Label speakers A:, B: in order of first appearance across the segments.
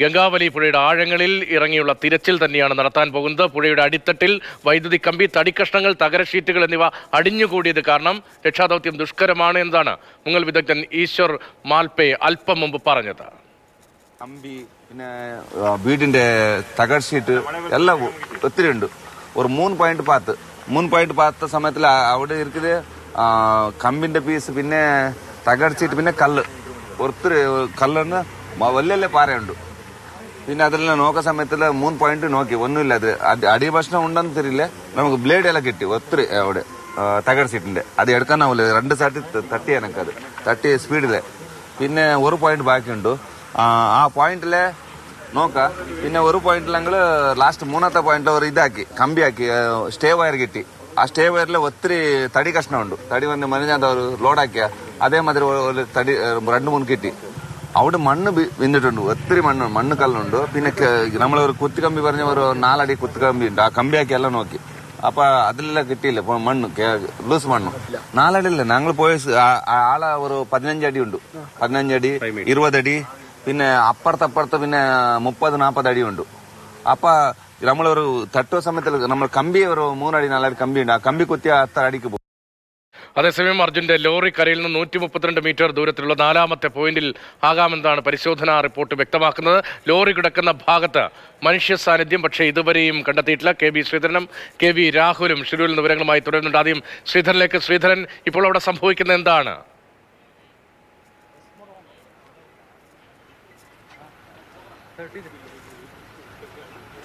A: ഗംഗാവലി പുഴയുടെ ആഴങ്ങളിൽ ഇറങ്ങിയുള്ള തിരച്ചിൽ തന്നെയാണ് നടത്താൻ പോകുന്നത്. പുഴയുടെ അടിത്തട്ടിൽ വൈദ്യുതി കമ്പി തടിക്കഷ്ണങ്ങൾ തകരഷീറ്റുകൾ എന്നിവ അടിഞ്ഞുകൂടിയത് കാരണം രക്ഷാദൗത്യം ദുഷ്കരമാണ് എന്നതാണ് മുങ്ങൽ വിദഗ്ധൻ ഈശ്വർ മാൽപേ അല്പം മുമ്പ് പറഞ്ഞത്.
B: കമ്പി പിന്നെ വീടിന്റെ തകർഷീറ്റ് എല്ലാം ഒത്തിരി ഉണ്ട്. ഒരു മൂന്ന് പോയിന്റ് പാത്ത്. മൂന്ന് പോയിന്റ് പാത്ത സമയത്തിൽ അവിടെ ഇരിക്കുന്നത് കമ്പിന്റെ പീസ് പിന്നെ തകർച്ചീറ്റ് പിന്നെ കല്ല്. ഒത്തിരി കല്ലുണ്ട് വലിയ പാറയുണ്ട്. പിന്നെ അതെല്ലാം നോക്കുന്ന സമയത്തിൽ മൂന്ന് പോയിന്റ് നോക്കി ഒന്നുമില്ല അത് അത് അടി ഭക്ഷണം ഉണ്ടെന്ന് തരില്ല നമുക്ക് ബ്ലേഡ് എല്ലാം കിട്ടി ഒത്തിരി അവിടെ ആ, തകർ സീറ്റിന്റെ അത് എടുക്കാനാവില്ല രണ്ട് സൈഡ് തട്ടി എനക്കത് തട്ടി സ്പീഡിൽ പിന്നെ ഒരു പോയിന്റ് ബാക്കിയുണ്ട് ആ, ആ പോയിന്റിലെ നോക്ക പിന്നെ ഒരു പോയിന്റിലെങ്കിൽ ലാസ്റ്റ് മൂന്നാമത്തെ പോയിന്റ് ഒരു ഇതാക്കി കമ്പിയാക്കി സ്റ്റേ വയർ കിട്ടി ആ സ്റ്റേ വയറിൽ ഒത്തിരി തടി കഷ്ണമുണ്ട് തടി വന്ന് മനുജാന്ത ഒരു ലോഡാക്കിയ അതേമാതിരി ഒരു- ഒരു തടി രണ്ട് മൂന്ന് കിട്ടി അവിടെ മണ്ണ് വിന്നിട്ടുണ്ട്. ഒത്തിരി മണ്ണ് മണ്ണ് കല്ലുണ്ട്. പിന്നെ നമ്മൾ ഒരു കുത്തിക്കമ്പി പറഞ്ഞ ഒരു നാലടി കുത്തുകമ്പി ഉണ്ട്. ആ കമ്പിയാക്കി എല്ലാം നോക്കി. അപ്പൊ അതിലെല്ലാം കിട്ടിയില്ല. മണ്ണ് ലൂസ് മണ്ണ്. നാലടിയില്ല? ഞങ്ങൾ പോയ ആളെ ഒരു പതിനഞ്ചടി ഉണ്ട്. പതിനഞ്ചടി ഇരുപതടി പിന്നെ അപ്പുറത്തപ്പുറത്ത് പിന്നെ മുപ്പത് നാൽപ്പത് അടി ഉണ്ട്. അപ്പൊ നമ്മളൊരു തട്ടുവ സമയത്തിൽ നമ്മൾ കമ്പി ഒരു മൂന്നടി നാലടി കമ്പി ഉണ്ട് ആ കമ്പി കുത്തി അത്ര അടിക്ക് പോകും
A: അതേസമയം അർജുന്റെ ലോറി കരയിൽ നിന്ന് നൂറ്റി മുപ്പത്തിരണ്ട് മീറ്റർ ദൂരത്തിലുള്ള നാലാമത്തെ പോയിന്റിൽ ആകാമെന്നാണ് പരിശോധനാ റിപ്പോർട്ട് വ്യക്തമാക്കുന്നത്. ലോറി കിടക്കുന്ന ഭാഗത്ത് മനുഷ്യ സാന്നിധ്യം പക്ഷേ ഇതുവരെയും കണ്ടെത്തിയിട്ടില്ല. കെ ബി ശ്രീധരനും കെ വി രാഹുലും ഷിരൂരിൽ നിന്ന് വിവരങ്ങളുമായി തുടരുന്നുണ്ട്. ആദ്യം ശ്രീധരനിലേക്ക്. ശ്രീധരൻ ഇപ്പോൾ അവിടെ സംഭവിക്കുന്നത് എന്താണ്?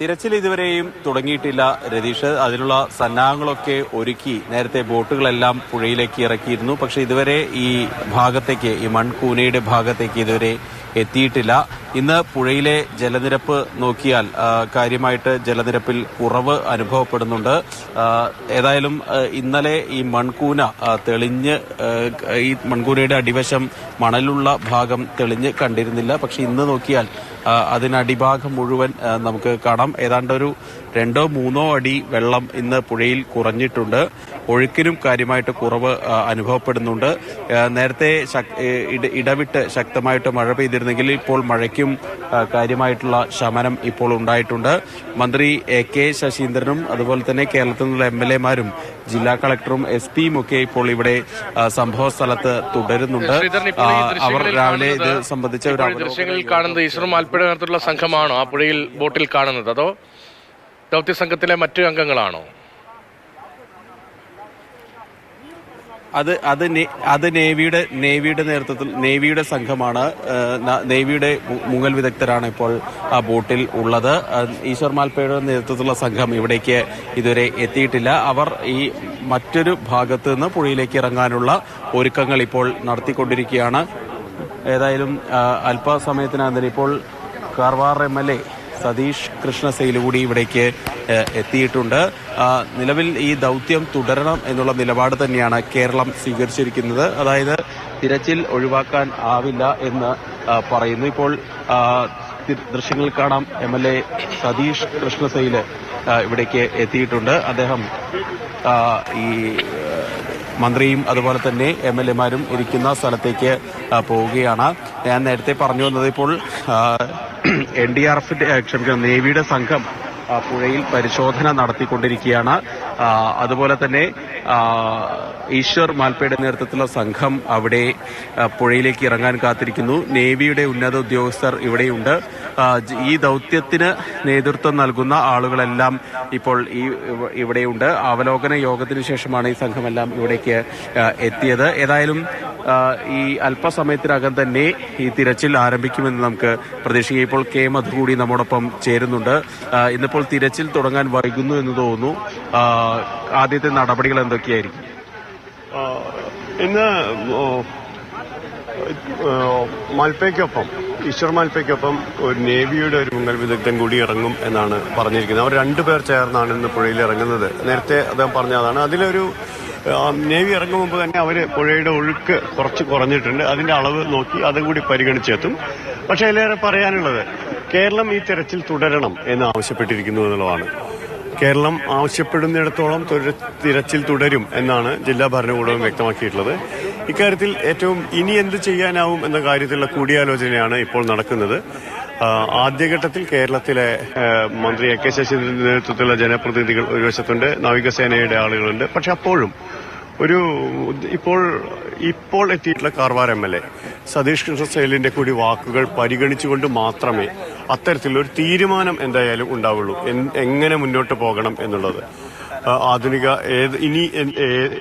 C: തിരച്ചിൽ ഇതുവരെയും തുടങ്ങിയിട്ടില്ല രതീഷ്. അതിനുള്ള സന്നാഹങ്ങളൊക്കെ ഒരുക്കി നേരത്തെ ബോട്ടുകളെല്ലാം പുഴയിലേക്ക് ഇറക്കിയിരുന്നു. പക്ഷെ ഇതുവരെ ഈ ഭാഗത്തേക്ക് ഈ മൺകൂനയുടെ ഭാഗത്തേക്ക് ഇതുവരെ എത്തിയിട്ടില്ല. ഇന്ന് പുഴയിലെ ജലനിരപ്പ് നോക്കിയാൽ കാര്യമായിട്ട് ജലനിരപ്പിൽ കുറവ് അനുഭവപ്പെടുന്നുണ്ട്. ഏതായാലും ഇന്നലെ ഈ മൺകൂന തെളിഞ്ഞ് ഈ മൺകൂനയുടെ അടിവശം മണലുള്ള ഭാഗം തെളിഞ്ഞ് കണ്ടിരുന്നില്ല. പക്ഷെ ഇന്ന് നോക്കിയാൽ അതിനടിഭാഗം മുഴുവൻ നമുക്ക് കാണാം. ഏതാണ്ട് ഒരു രണ്ടോ മൂന്നോ അടി വെള്ളം ഇന്ന് പുഴയിൽ കുറഞ്ഞിട്ടുണ്ട്. ഒഴുക്കിനും കാര്യമായിട്ട് കുറവ് അനുഭവപ്പെടുന്നുണ്ട്. നേരത്തെ ഇടവിട്ട് ശക്തമായിട്ട് മഴ പെയ്തിരുന്നെങ്കിൽ ഇപ്പോൾ മഴയ്ക്കും കാര്യമായിട്ടുള്ള ശമനം ഇപ്പോൾ ഉണ്ടായിട്ടുണ്ട്. മന്ത്രി എ കെ ശശീന്ദ്രനും അതുപോലെ തന്നെ കേരളത്തിൽ നിന്നുള്ള എം എൽ എമാരും ജില്ലാ കളക്ടറും എസ് പിയും ഒക്കെ ഇപ്പോൾ ഇവിടെ സംഭവ സ്ഥലത്ത് തുടരുന്നുണ്ട്. അവർ രാവിലെ ഇത് സംബന്ധിച്ച
A: ദൃശ്യങ്ങളിൽ കാണുന്നത് സംഘമാണോ? ആ പുഴയിൽ ബോട്ടിൽ കാണുന്നത്. അതോ ദൗത്യ സംഘത്തിലെ മറ്റു അംഗങ്ങളാണോ?
C: അത് അത് അത് നേവിയുടെ നേവിയുടെ നേതൃത്വത്തിൽ നേവിയുടെ സംഘമാണ് നേവിയുടെ മുങ്ങൽ വിദഗ്ധരാണ് ഇപ്പോൾ ആ ബോട്ടിൽ ഉള്ളത്. ഈശ്വർ മാൽപ്പയുടെ നേതൃത്വത്തിലുള്ള സംഘം ഇവിടേക്ക് ഇതുവരെ എത്തിയിട്ടില്ല. അവർ ഈ മറ്റൊരു ഭാഗത്ത് നിന്ന് പുഴയിലേക്ക് ഇറങ്ങാനുള്ള ഒരുക്കങ്ങൾ ഇപ്പോൾ നടത്തിക്കൊണ്ടിരിക്കുകയാണ്. ഏതായാലും അല്പസമയത്തിനാന്തരം ഇപ്പോൾ Karwar M L A Satish Krishna Sail കൂടി ഇവിടേക്ക് എത്തിയിട്ടുണ്ട്. നിലവിൽ ഈ ദൗത്യം തുടരണം എന്നുള്ള നിലപാട് തന്നെയാണ് കേരളം സ്വീകരിച്ചിരിക്കുന്നത്. അതായത് തിരച്ചിൽ ഒഴിവാക്കാൻ ആവില്ല എന്ന് പറയുന്നു. ഇപ്പോൾ ദൃശ്യങ്ങൾ കാണാം. M L A Satish Krishna Sail ഇവിടേക്ക് എത്തിയിട്ടുണ്ട്. അദ്ദേഹം ഈ മന്ത്രിയും അതുപോലെ തന്നെ എം എൽ എമാരും ഇരിക്കുന്ന സ്ഥലത്തേക്ക് പോവുകയാണ്. ഞാൻ നേരത്തെ പറഞ്ഞു വന്നത് ഇപ്പോൾ എൻ ഡി ആർ എഫിന്റെ ക്ഷമിക്കണം നേവിയുടെ സംഘം പുഴയിൽ പരിശോധന നടത്തിക്കൊണ്ടിരിക്കുകയാണ്. അതുപോലെ തന്നെ ഈശ്വർ മാൽപ്പയുടെ നേതൃത്വത്തിലുള്ള സംഘം അവിടെ പുഴയിലേക്ക് ഇറങ്ങാൻ കാത്തിരിക്കുന്നു. നേവിയുടെ ഉന്നത ഉദ്യോഗസ്ഥർ ഇവിടെയുണ്ട്. ഈ ദൗത്യത്തിന് നേതൃത്വം നൽകുന്ന ആളുകളെല്ലാം ഇപ്പോൾ ഈ ഇവിടെയുണ്ട്. അവലോകന യോഗത്തിന് ശേഷമാണ് ഈ സംഘമെല്ലാം ഇവിടേക്ക് എത്തിയത്. ഏതായാലും ഈ അല്പസമയത്തിനകം തന്നെ ഈ തിരച്ചിൽ ആരംഭിക്കുമെന്ന് നമുക്ക് പ്രതീക്ഷിക്കാം. ഇപ്പോൾ കെ മധു കൂടി നമ്മോടൊപ്പം ചേരുന്നുണ്ട്. ഇന്നിപ്പോൾ തിരച്ചിൽ തുടങ്ങാൻ വൈകുന്നു എന്ന് തോന്നുന്നു. ആദ്യത്തെ നടപടികൾ എന്തൊക്കെയായിരിക്കും?
D: ഇന്ന് മൽപ്പയ്ക്കൊപ്പം ഈശ്വർ മാൽപ്പയ്ക്കൊപ്പം ഒരു നേവിയുടെ ഒരു മുങ്ങൽ വിദഗ്ധൻ കൂടി ഇറങ്ങും എന്നാണ് പറഞ്ഞിരിക്കുന്നത്. അവർ രണ്ടുപേർ ചേർന്നാണ് ഇന്ന് പുഴയിൽ ഇറങ്ങുന്നത്. നേരത്തെ അദ്ദേഹം പറഞ്ഞതാണ്. അതിലൊരു നേവി ഇറങ്ങും മുമ്പ് തന്നെ അവർ പുഴയുടെ ഒഴുക്ക് കുറച്ച് കുറഞ്ഞിട്ടുണ്ട്. അതിന്റെ അളവ് നോക്കി അതും കൂടി പരിഗണിച്ചെത്തും. പക്ഷേ അതിലേറെ പറയാനുള്ളത് കേരളം ഈ തെരച്ചിൽ തുടരണം എന്ന് ആവശ്യപ്പെട്ടിരിക്കുന്നു എന്നുള്ളതാണ്. കേരളം ആവശ്യപ്പെടുന്നിടത്തോളം തൊര- തിരച്ചിൽ തുടരും എന്നാണ് ജില്ലാ ഭരണകൂടവും വ്യക്തമാക്കിയിട്ടുള്ളത്. ഇക്കാര്യത്തിൽ ഏറ്റവും ഇനി എന്ത് ചെയ്യാനാവും എന്ന കാര്യത്തിലുള്ള കൂടിയാലോചനയാണ് ഇപ്പോൾ നടക്കുന്നത്. ആദ്യഘട്ടത്തിൽ കേരളത്തിലെ മന്ത്രി എ കെ ശശീന്ദ്രന്റെ നേതൃത്വത്തിലുള്ള ജനപ്രതിനിധികൾ ഒരു വശത്തുണ്ട് നാവികസേനയുടെ ആളുകളുണ്ട്. പക്ഷെ അപ്പോഴും ഒരു ഇപ്പോൾ ഇപ്പോൾ എത്തിയിട്ടുള്ള Karwar M L A Satish Krishna സേലിന്റെ കൂടി വാക്കുകൾ പരിഗണിച്ചുകൊണ്ട് മാത്രമേ അത്തരത്തിലൊരു തീരുമാനം എന്തായാലും ഉണ്ടാവുള്ളൂ. എങ്ങനെ മുന്നോട്ട് പോകണം എന്നുള്ളത്. ആധുനിക ഏത് ഇനി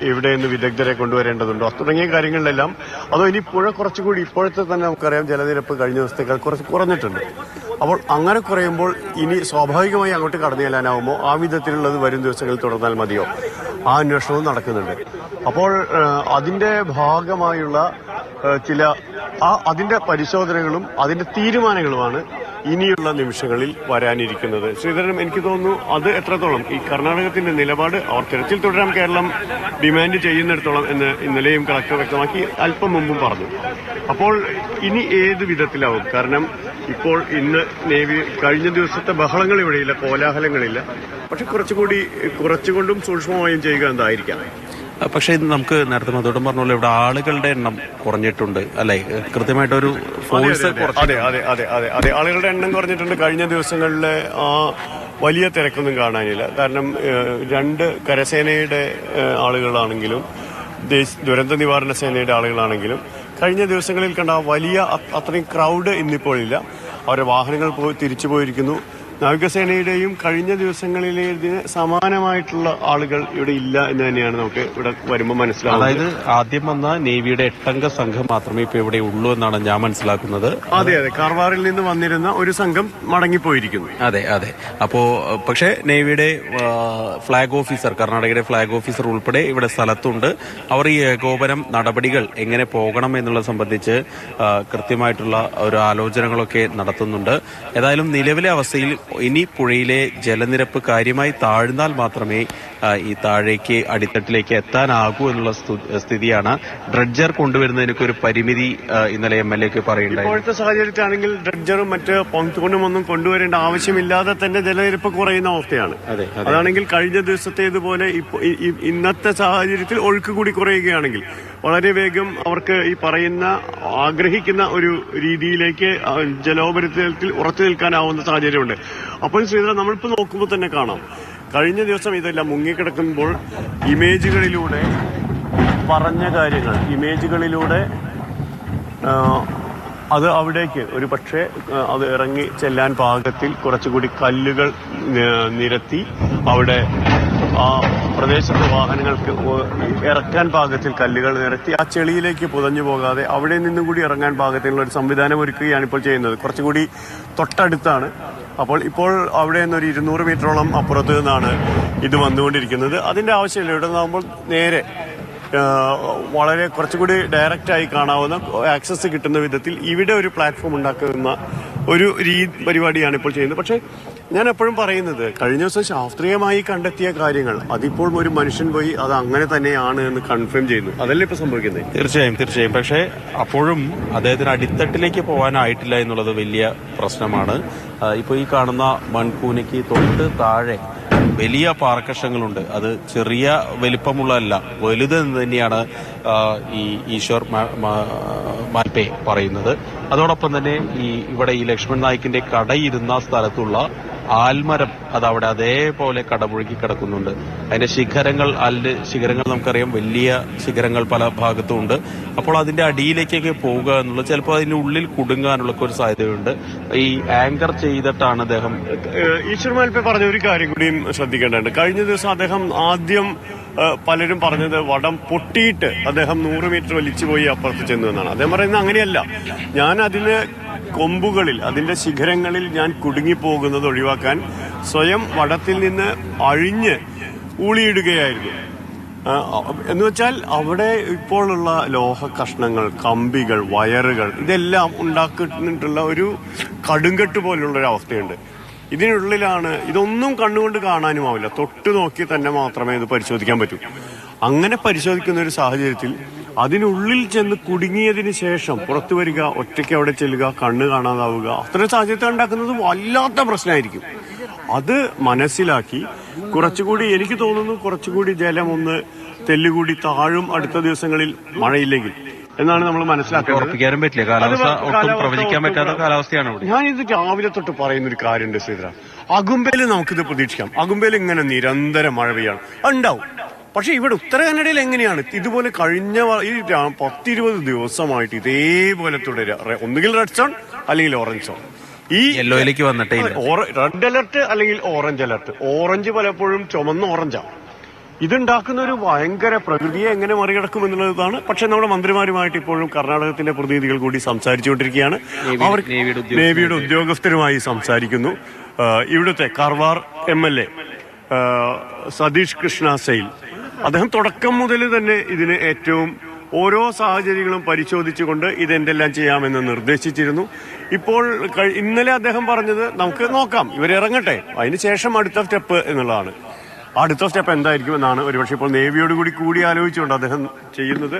D: എവിടെ നിന്ന് വിദഗ്ധരെ കൊണ്ടുവരേണ്ടതുണ്ടോ? തുടങ്ങിയ കാര്യങ്ങളിലെല്ലാം അതോ ഇനി പുഴ കുറച്ചുകൂടി ഇപ്പോഴത്തെ തന്നെ നമുക്കറിയാം ജലനിരപ്പ് കഴിഞ്ഞ ദിവസത്തേക്കാൾ കുറച്ച് കുറഞ്ഞിട്ടുണ്ട്. അപ്പോൾ അങ്ങനെ കുറയുമ്പോൾ ഇനി സ്വാഭാവികമായി അങ്ങോട്ട് കടന്നു ചെല്ലാനാവുമോ? ആ വിധത്തിലുള്ളത് വരും ദിവസങ്ങളിൽ തുടർന്നാൽ മതിയോ? ആ അന്വേഷണവും നടക്കുന്നുണ്ട്. അപ്പോൾ അതിന്റെ ഭാഗമായുള്ള ചില ആ അതിന്റെ പരിശോധനകളും അതിന്റെ തീരുമാനങ്ങളുമാണ് ഇനിയുള്ള നിമിഷങ്ങളിൽ വരാനിരിക്കുന്നത്. ശ്രീധരൻ എനിക്ക് തോന്നുന്നു അത് എത്രത്തോളം? ഈ കർണാടകത്തിന്റെ നിലപാട് അവർ തിരച്ചിൽ തുടരാൻ കേരളം ഡിമാൻഡ് ചെയ്യുന്നിടത്തോളം എന്ന് ഇന്നലെയും കളക്ടർ വ്യക്തമാക്കി അല്പം മുമ്പും പറഞ്ഞു. അപ്പോൾ ഇനി ഏത് വിധത്തിലാവും? കാരണം ഇപ്പോൾ ഇന്ന് നേവി കഴിഞ്ഞ ദിവസത്തെ ബഹളങ്ങൾ ഇവിടെയില്ല കോലാഹലങ്ങളില്ല. പക്ഷെ കുറച്ചുകൂടി കുറച്ചുകൊണ്ടും സൂക്ഷ്മമായും ചെയ്യുക എന്തായിരിക്കാം?
C: പക്ഷേ ഇത് നമുക്ക് നേരത്തെ മധുരം പറഞ്ഞ പോലെ ഇവിടെ ആളുകളുടെ എണ്ണം കുറഞ്ഞിട്ടുണ്ട്. അല്ലെ? കൃത്യമായിട്ടൊരു ഫോഴ്സ്
D: അതെ അതെ അതെ. അതെ അതെ ആളുകളുടെ എണ്ണം കുറഞ്ഞിട്ടുണ്ട്. കഴിഞ്ഞ ദിവസങ്ങളിലെ ആ വലിയ തിരക്കൊന്നും കാണാനില്ല. കാരണം രണ്ട് കരസേനയുടെ ആളുകളാണെങ്കിലും ദുരന്ത നിവാരണ സേനയുടെ ആളുകളാണെങ്കിലും കഴിഞ്ഞ ദിവസങ്ങളിൽ കണ്ട വലിയ അത്രയും ക്രൗഡ് ഇന്നിപ്പോൾ ഇല്ല അവരുടെ വാഹനങ്ങൾ പോയി തിരിച്ചു പോയിരിക്കുന്നു. നാവികസേനയുടെയും കഴിഞ്ഞ ദിവസങ്ങളിലേതിന് സമാനമായിട്ടുള്ള ആളുകൾ ഇവിടെ ഇല്ല എന്ന് തന്നെയാണ് നമുക്ക് ഇവിടെ വരുമ്പോൾ മനസ്സിലാവുന്നത്.
C: അതായത് ആദ്യം വന്ന നേവിയുടെ എട്ടംഗ സംഘം മാത്രമേ ഇപ്പൊ ഇവിടെ ഉള്ളൂ എന്നാണ് ഞാൻ മനസ്സിലാക്കുന്നത്.
D: അതെ അതെ. കാർവാറിൽ നിന്ന് വന്നിരുന്ന ഒരു സംഘം മടങ്ങിപ്പോയിരിക്കുന്നു.
C: അതെ അതെ. അപ്പോ പക്ഷെ നേവിയുടെ ഫ്ളാഗ് ഓഫീസർ കർണാടകയുടെ ഫ്ളാഗ് ഓഫീസർ ഉൾപ്പെടെ ഇവിടെ സ്ഥലത്തുണ്ട്. അവർ ഈ ഏകോപനം നടപടികൾ എങ്ങനെ പോകണം എന്നുള്ളത് സംബന്ധിച്ച് കൃത്യമായിട്ടുള്ള ഒരു ആലോചനകളൊക്കെ നടത്തുന്നുണ്ട്. ഏതായാലും നിലവിലെ അവസ്ഥയിൽ ഇനി പുഴയിലെ ജലനിരപ്പ് കാര്യമായി താഴ്ന്നാൽ മാത്രമേ ഈ താഴേക്ക് അടിത്തട്ടിലേക്ക് എത്താനാകൂ എന്നുള്ള സ്ഥിതിയാണ് ഡ്രഡ്ജർ കൊണ്ടുവരുന്നതിനൊക്കെ ഒരു പരിമിതി ഇന്നലെ എം എൽ എക്ക് പറയുന്നത്
D: ഇപ്പോഴത്തെ സാഹചര്യത്തിലാണെങ്കിൽ ഡ്രഡ്ജറും മറ്റ് പോങ്തൂണും ഒന്നും കൊണ്ടുവരേണ്ട ആവശ്യമില്ലാതെ തന്നെ ജലനിരപ്പ് കുറയുന്ന അവസ്ഥയാണ്
C: അതെ, അതെ.
D: അതാണെങ്കിൽ കഴിഞ്ഞ ദിവസത്തേതുപോലെ ഇന്നത്തെ സാഹചര്യത്തിൽ ഒഴുക്ക് കൂടി കുറയുകയാണെങ്കിൽ വളരെ വേഗം അവർക്ക് ഈ പറയുന്ന ആഗ്രഹിക്കുന്ന ഒരു രീതിയിലേക്ക് ജലോപരിതലത്തിൽ ഉറച്ചു നിൽക്കാനാവുന്ന സാഹചര്യമുണ്ട്. അപ്പോൾ ശ്രീധരൻ നമ്മളിപ്പോൾ നോക്കുമ്പോൾ തന്നെ കാണാം. കഴിഞ്ഞ ദിവസം ഇതെല്ലാം മുങ്ങിക്കിടക്കുമ്പോൾ ഇമേജുകളിലൂടെ പറഞ്ഞ കാര്യങ്ങൾ ഇമേജുകളിലൂടെ അത് അവിടേക്ക് ഒരു പക്ഷേ അത് ഇറങ്ങി ചെല്ലാൻ പാകത്തിൽ കുറച്ചുകൂടി കല്ലുകൾ നിരത്തി അവിടെ ആ പ്രദേശത്ത് വാഹനങ്ങൾക്ക് ഇറക്കാൻ പാകത്തിൽ കല്ലുകൾ നിരത്തി ആ ചെളിയിലേക്ക് പുതഞ്ഞു പോകാതെ അവിടെ നിന്നും കൂടി ഇറങ്ങാൻ പാകത്തിലുള്ള ഒരു സംവിധാനം ഒരുക്കുകയാണ് ഇപ്പോൾ ചെയ്യുന്നത്. കുറച്ചുകൂടി തൊട്ടടുത്താണ്. അപ്പോൾ ഇപ്പോൾ അവിടെ നിന്നൊരു ഇരുന്നൂറ് മീറ്ററോളം അപ്പുറത്ത് നിന്നാണ് ഇത് വന്നുകൊണ്ടിരിക്കുന്നത്. അതിന്റെ ആവശ്യമില്ല. ഇവിടെ നിന്നാകുമ്പോൾ നേരെ വളരെ കുറച്ചുകൂടി ഡയറക്റ്റായി കാണാവുന്ന ആക്സസ് കിട്ടുന്ന വിധത്തിൽ ഇവിടെ ഒരു പ്ലാറ്റ്ഫോം ഉണ്ടാക്കുന്ന ഒരു രീതി പരിപാടിയാണ് ഇപ്പോൾ ചെയ്യുന്നത്. പക്ഷേ ഞാൻ എപ്പോഴും പറയുന്നത് കഴിഞ്ഞ ദിവസം ശാസ്ത്രീയമായി കണ്ടെത്തിയ കാര്യങ്ങൾ അതിപ്പോൾ ഒരു മനുഷ്യൻ പോയി അത് അങ്ങനെ തന്നെയാണ് എന്ന് കൺഫേം ചെയ്യുന്നു. അതല്ലേ ഇപ്പൊ സംഭവിക്കുന്നത്?
C: തീർച്ചയായും തീർച്ചയായും. പക്ഷേ അപ്പോഴും അദ്ദേഹത്തിന് അടിത്തട്ടിലേക്ക് പോകാനായിട്ടില്ല എന്നുള്ളത് വലിയ പ്രശ്നമാണ്. ഇപ്പൊ ഈ കാണുന്ന മൺകൂനയ്ക്ക് തൊട്ട് താഴെ വലിയ പാറക്കഷങ്ങളുണ്ട്. അത് ചെറിയ വലിപ്പമുള്ളതല്ല വലുത് എന്ന് തന്നെയാണ് ഈ ഈശ്വർ മാ- മാ- മാൽപേ പറയുന്നത്. അതോടൊപ്പം തന്നെ ഈ ഇവിടെ ഈ ലക്ഷ്മൺ നായിക്കിന്റെ കടയിരുന്ന സ്ഥലത്തുള്ള ആൽമരം അത് അവിടെ അതേപോലെ കടമുഴുകി കിടക്കുന്നുണ്ട്. അതിന്റെ ശിഖരങ്ങൾ അതിന്റെ ശിഖരങ്ങൾ നമുക്കറിയാം. വലിയ ശിഖരങ്ങൾ പല ഭാഗത്തും ഉണ്ട്. അപ്പോൾ അതിന്റെ അടിയിലേക്കൊക്കെ പോവുക എന്നുള്ളത് ചിലപ്പോൾ അതിന്റെ ഉള്ളിൽ കുടുങ്ങാനുള്ള ഒരു സാധ്യതയുണ്ട്. ഈ ആങ്കർ ചെയ്തിട്ടാണ് അദ്ദേഹം
D: ഈശ്വർ പറഞ്ഞ ഒരു കാര്യം കൂടിയും ശ്രദ്ധിക്കേണ്ടതുണ്ട്. കഴിഞ്ഞ ദിവസം അദ്ദേഹം ആദ്യം പലരും പറഞ്ഞത് വടം പൊട്ടിയിട്ട് അദ്ദേഹം നൂറ് മീറ്റർ വലിച്ചു പോയി അപ്പുറത്ത് ചെന്നു എന്നാണ്. അദ്ദേഹം പറയുന്നത് അങ്ങനെയല്ല. ഞാൻ അതിന് കൊമ്പുകളിൽ അതിന്റെ ശിഖരങ്ങളിൽ ഞാൻ കുടുങ്ങിപ്പോകുന്നത് ഒഴിവാക്കാൻ സ്വയം വടത്തിൽ നിന്ന് അഴിഞ്ഞ് ഊളിയിടുകയായിരുന്നു. എന്ന് വെച്ചാൽ അവിടെ ഇപ്പോഴുള്ള ലോഹ കഷ്ണങ്ങൾ കമ്പികൾ വയറുകൾ ഇതെല്ലാം ഉണ്ടാക്കിയിട്ടുള്ള ഒരു കടുങ്കട്ട് പോലുള്ള ഒരു അവസ്ഥയുണ്ട്. ഇതിനുള്ളിലാണ് ഇതൊന്നും കണ്ണുകൊണ്ട് കാണാനും ആവില്ല. തൊട്ട് നോക്കി തന്നെ മാത്രമേ ഇത് പരിശോധിക്കാൻ പറ്റൂ. അങ്ങനെ പരിശോധിക്കുന്ന ഒരു സാഹചര്യത്തിൽ അതിനുള്ളിൽ ചെന്ന് കുടുങ്ങിയതിന് ശേഷം പുറത്തു വരിക ഒറ്റയ്ക്ക് അവിടെ ചെല്ലുക കണ്ണ് കാണാതാവുക അത്തരം സാഹചര്യത്തിൽ ഉണ്ടാക്കുന്നത് വല്ലാത്ത പ്രശ്നമായിരിക്കും. അത് മനസ്സിലാക്കി കുറച്ചുകൂടി എനിക്ക് തോന്നുന്നു കുറച്ചുകൂടി ജലം ഒന്ന് തെല്ലുകൂടി താഴും അടുത്ത ദിവസങ്ങളിൽ മഴയില്ലെങ്കിൽ എന്നാണ് നമ്മൾ
C: ഉറപ്പിക്കാനും പറ്റില്ല. കാലാവസ്ഥ ഒട്ടും പ്രവചിക്കാൻ പറ്റാത്ത കാലാവസ്ഥയാണ്
D: ഞാൻ ഇത് രാവിലെ തൊട്ട് പറയുന്ന ഒരു കാര്യമുണ്ട് ശ്രീധര. അകുമ്പേൽ നമുക്കിത് പ്രതീക്ഷിക്കാം. അകുമ്പേൽ ഇങ്ങനെ നിരന്തരം മഴ പെയ്യാണ്. ഉണ്ടാവും. പക്ഷെ ഇവിടെ ഉത്തര കന്നഡയിൽ എങ്ങനെയാണ്? ഇതുപോലെ കഴിഞ്ഞ ഈ പത്തിരുപത് ദിവസമായിട്ട് ഇതേപോലെ തുടരുക ഒന്നുകിൽ റെഡ് സോൺ അല്ലെങ്കിൽ ഓറഞ്ച് സോൺ ഈ
C: യെല്ലോയിലേക്ക് വന്നിട്ടേ
D: റെഡ് അലർട്ട് അല്ലെങ്കിൽ ഓറഞ്ച് അലർട്ട് ഓറഞ്ച് പലപ്പോഴും ചുമന്ന ഓറഞ്ചാണ് ഇതുണ്ടാക്കുന്ന ഒരു ഭയങ്കര പ്രകൃതിയെ എങ്ങനെ മറികടക്കും എന്നുള്ളതാണ്. പക്ഷെ നമ്മുടെ മന്ത്രിമാരുമായിട്ട് ഇപ്പോഴും കർണാടകത്തിന്റെ പ്രതിനിധികൾ കൂടി സംസാരിച്ചുകൊണ്ടിരിക്കുകയാണ്. അവർ
C: നേവിയുടെ
D: ഉദ്യോഗസ്ഥരുമായി സംസാരിക്കുന്നു. ഇവിടുത്തെ Karwar M L A Satish Krishna Sail. അദ്ദേഹം തുടക്കം മുതൽ തന്നെ ഇതിന് ഏറ്റവും ഓരോ സാഹചര്യങ്ങളും പരിശോധിച്ചുകൊണ്ട് ഇതെന്തെല്ലാം ചെയ്യാമെന്ന് നിർദ്ദേശിച്ചിരുന്നു. ഇപ്പോൾ ഇന്നലെ അദ്ദേഹം പറഞ്ഞത് നമുക്ക് നോക്കാം. ഇവരിറങ്ങട്ടെ അതിനുശേഷം അടുത്ത സ്റ്റെപ്പ് എന്നുള്ളതാണ്. അടുത്ത സ്റ്റെപ്പ് എന്തായിരിക്കും എന്നാണ് ഒരുപക്ഷെ ഇപ്പോൾ നേവിയോട് കൂടി കൂടി ആലോചിച്ചുകൊണ്ട് അദ്ദേഹം ചെയ്യുന്നത്.